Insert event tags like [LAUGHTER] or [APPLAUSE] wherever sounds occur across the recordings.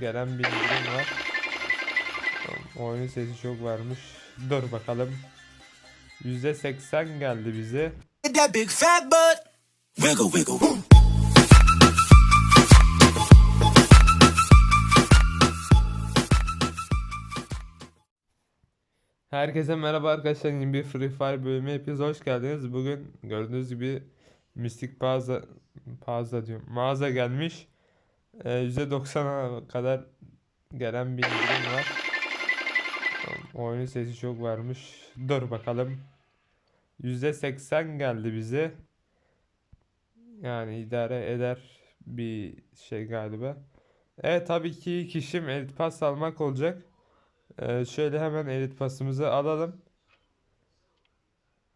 gelen bir indirim var. Oyunun sesi çok varmış. Dur bakalım. %80 geldi bize. With that big fat butt. Wiggle, wiggle, woo. Herkese merhaba arkadaşlar. Yeni bir Free Fire bölümü hepiniz hoş geldiniz. Bugün gördüğünüz gibi Mystic Plaza, Plaza diyorum. Mağaza gelmiş. Ee, %90'a kadar gelen bir indirim var. Oyunun sesi çok varmış. Dur bakalım. %80 geldi bize. Yani idare eder bir şey galiba. Evet tabii ki kişim Elite Pass almak olacak. Ee, şöyle hemen Elite Pass'ımızı alalım.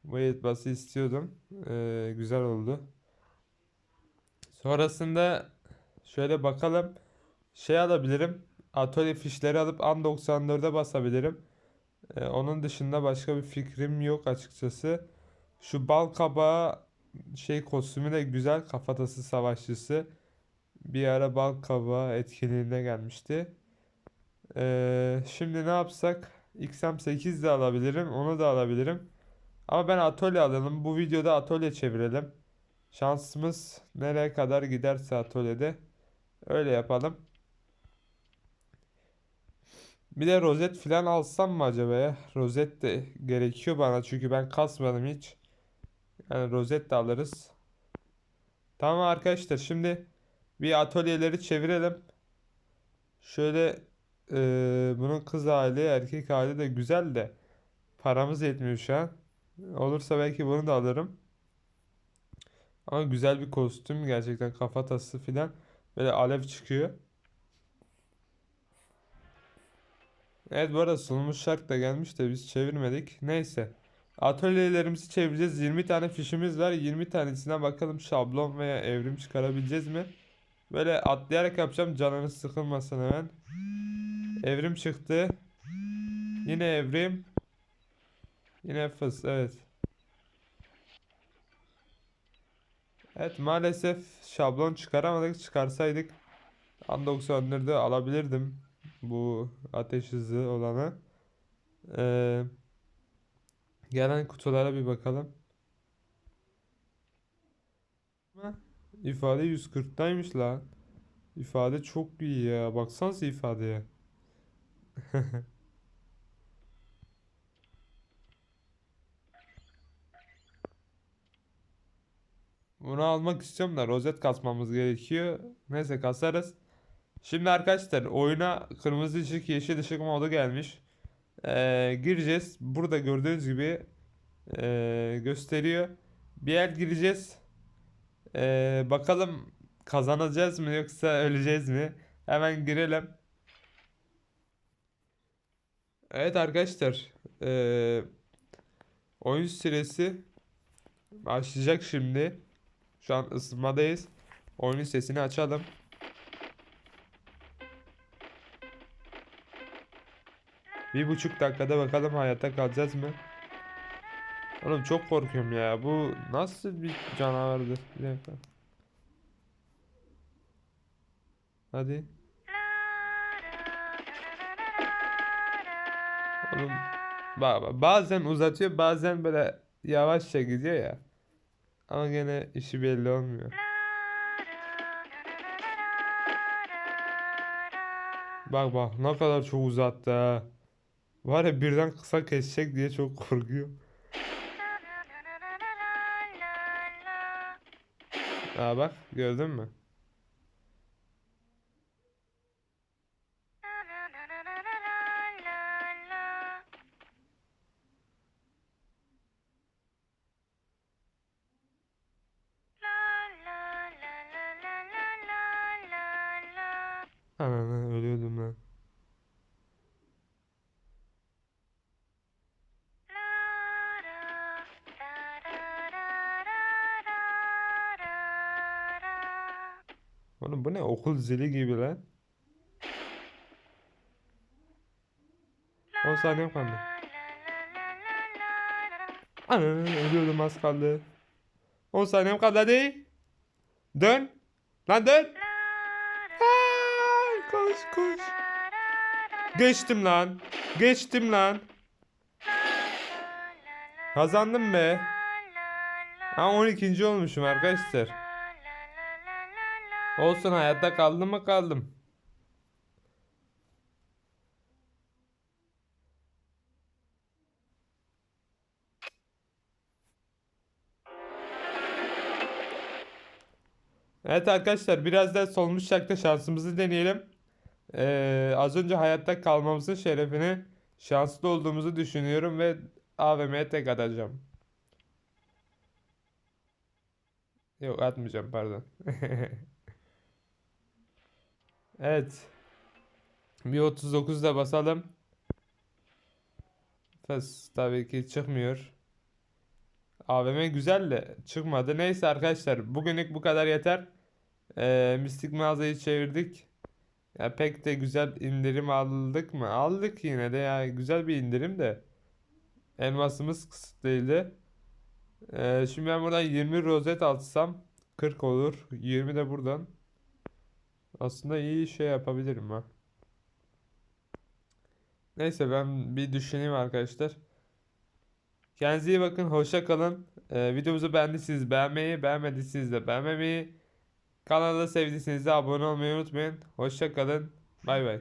Bu Elite Pass'ı istiyordum. Ee, güzel oldu. Sonrasında şöyle bakalım. Şey alabilirim. Atölye fişleri alıp An 94'e basabilirim. Ee, onun dışında başka bir fikrim yok açıkçası. Şu bal kabağı şey kostümü de güzel. Kafatası savaşçısı. Bir ara bal kabağı etkinliğine gelmişti. Ee, şimdi ne yapsak? XM8 de alabilirim. Onu da alabilirim. Ama ben atölye alalım. Bu videoda atölye çevirelim. Şansımız nereye kadar giderse atölyede öyle yapalım. Bir de rozet falan alsam mı acaba ya? Rozet de gerekiyor bana çünkü ben kasmadım hiç. Yani rozet de alırız. Tamam arkadaşlar şimdi bir atölyeleri çevirelim. Şöyle eee, bunun kız hali erkek hali de güzel de paramız yetmiyor şu an. Olursa belki bunu da alırım. Ama güzel bir kostüm gerçekten kafatası filan böyle alev çıkıyor. Evet bu arada sunulmuş şark da gelmiş de biz çevirmedik. Neyse. Atölyelerimizi çevireceğiz. 20 tane fişimiz var. 20 tanesine bakalım şablon veya evrim çıkarabileceğiz mi? Böyle atlayarak yapacağım canınız sıkılmasın hemen. Evrim çıktı. Yine evrim. Yine fıs evet. Evet maalesef şablon çıkaramadık. Çıkarsaydık An alabilirdim. Bu ateş hızı olanı. Ee, gelen kutulara bir bakalım. İfade 140'taymış lan. İfade çok iyi ya. Baksanıza ifadeye. [LAUGHS] Bunu almak istiyorum da rozet kasmamız gerekiyor. Neyse kasarız. Şimdi arkadaşlar oyuna kırmızı ışık yeşil ışık modu gelmiş. Ee, gireceğiz. Burada gördüğünüz gibi ee, gösteriyor. Bir el gireceğiz. Ee, bakalım kazanacağız mı yoksa öleceğiz mi? Hemen girelim. Evet arkadaşlar. ee, oyun süresi başlayacak şimdi. Şu an ısınmadayız. Oyunun sesini açalım. Bir buçuk dakikada bakalım hayatta kalacağız mı? Oğlum çok korkuyorum ya. Bu nasıl bir canavardır? Bir dakika. Hadi. Oğlum ba- ba- bazen uzatıyor bazen böyle yavaşça gidiyor ya. Ama gene işi belli olmuyor. Bak bak ne kadar çok uzattı ha. Var ya birden kısa kesecek diye çok korkuyor. Aa bak gördün mü? Ananı ölüyordum lan. Oğlum bu ne okul zili gibi lan. 10 saniye kaldı. Ananı ölüyordum az kaldı. 10 saniyem kaldı hadi. Dön. Lan dön. Koş. koş. Geçtim lan. Geçtim lan. Kazandım be. Ha 12. olmuşum arkadaşlar. Olsun hayatta kaldım mı kaldım. Evet arkadaşlar biraz da solmuş şarkta şansımızı deneyelim. Ee, az önce hayatta kalmamızın şerefine şanslı olduğumuzu düşünüyorum ve AVM'ye tek atacağım. Yok atmayacağım pardon. [LAUGHS] Evet. Bir 39 da basalım. Fes tabii ki çıkmıyor. AVM güzel de çıkmadı. Neyse arkadaşlar bugünlük bu kadar yeter. Ee, Mistik mağazayı çevirdik. Ya pek de güzel indirim aldık mı? Aldık yine de ya güzel bir indirim de. Elmasımız kısıtlıydı. Ee, şimdi ben buradan 20 rozet alsam 40 olur. 20 de buradan. Aslında iyi şey yapabilirim ha. Neyse ben bir düşüneyim arkadaşlar. Kendinize iyi bakın. Hoşça kalın. Ee, videomuzu beğendiyseniz beğenmeyi, beğenmediyseniz de beğenmemeyi, kanala sevdiyseniz abone olmayı unutmayın. Hoşça kalın. Bay bay.